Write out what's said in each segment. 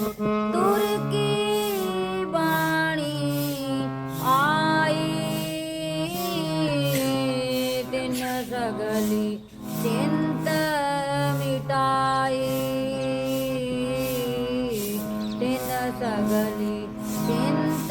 तुर्की बाणी आई। तिन सगली चिंत मिटाई। तिन सगली चिंत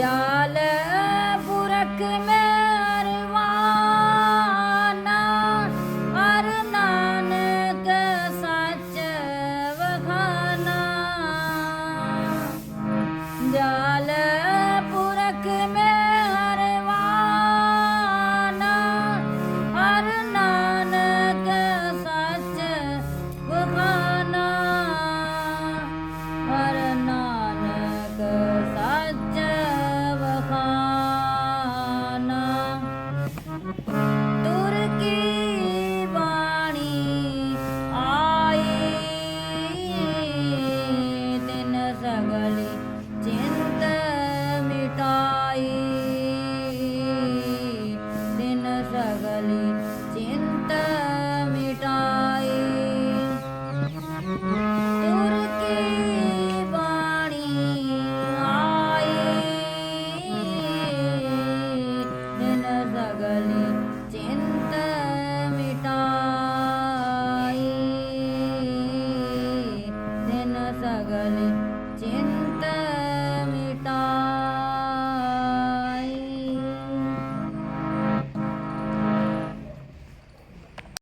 Lale bırakma